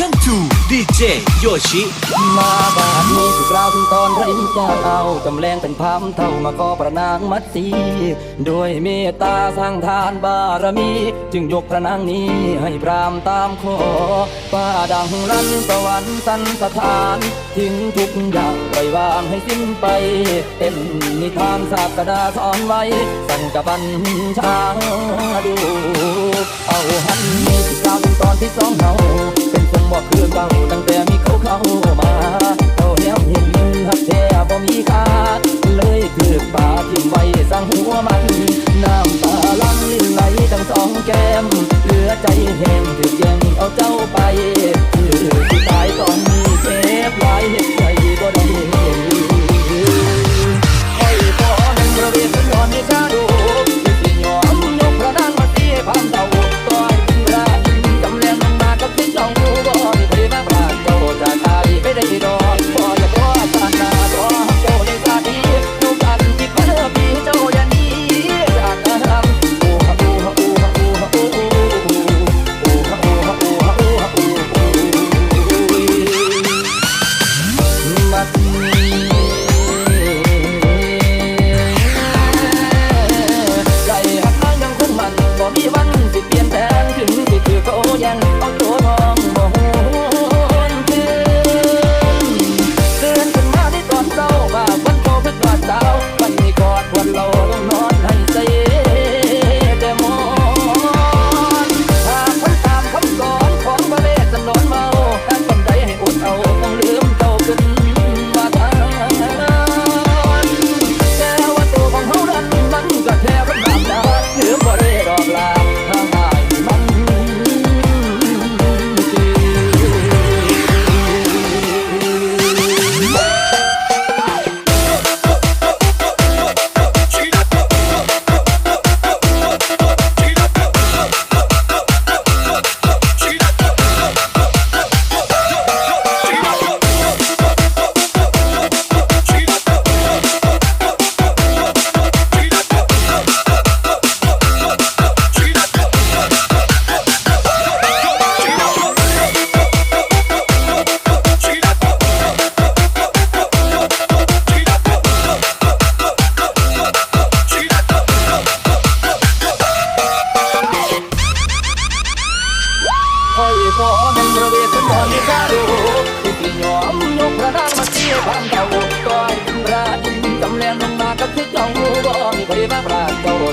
Welcome to DJ Yoshi มาบานนี้สุกราวถึงตอนไรจะเอาจำแรงเป็นพามเท่ามาก็ประนางมัดสีด้วยเมตตาสร้างทานบารมี จึงยกพระนางนี้ให้พรามตามขอป้าดังลั่นสวรรค์สันสถานทิ้งทุกอย่างปล่อยวางให้สิ้นไปเต็มนิทานศากดาสอนไว้ สั่งกับบัญชาดู เอาหันนี้สุกราวถึงตอนที่สองเฮา บ่คือเก่าตั้งแต่มีเขาเข้ามาเขาแล้วเห็นหักแท้บ่มีค่าเลยคือป่าทิ่มไว้สั่งหัวมัน น้ำตาลังลิ้นไหลทั้งสองแก้ม เหลือใจแห้งถือแย่งเอาเจ้าไป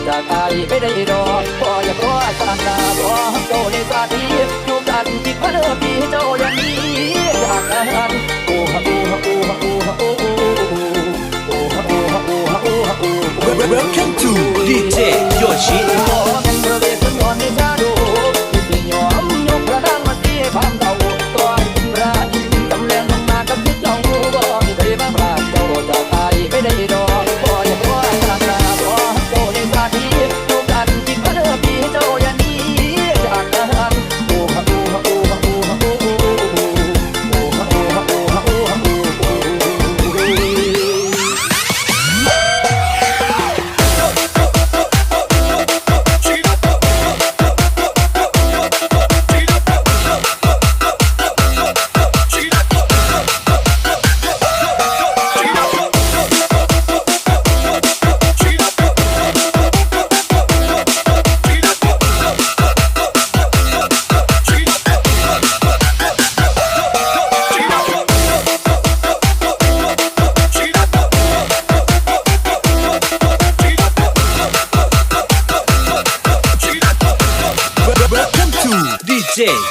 จากไปไม่ได้รอพออย่าพ่อสานตาพอเจ้าในสาทีอยู่กันจิตพระเดิมดีเจ้าอย่างนี้จากนั้น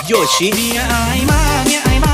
โยชิเมียอายมากเมียอามาก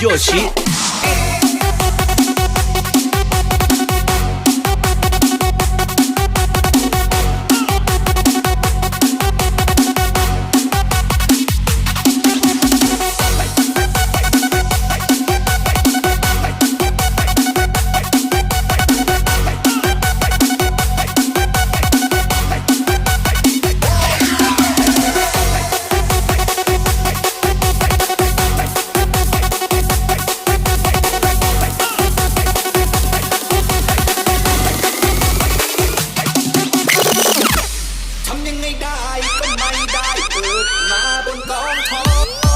右起 ได้ก็ไม่ได้เกิดมาบนกองทอง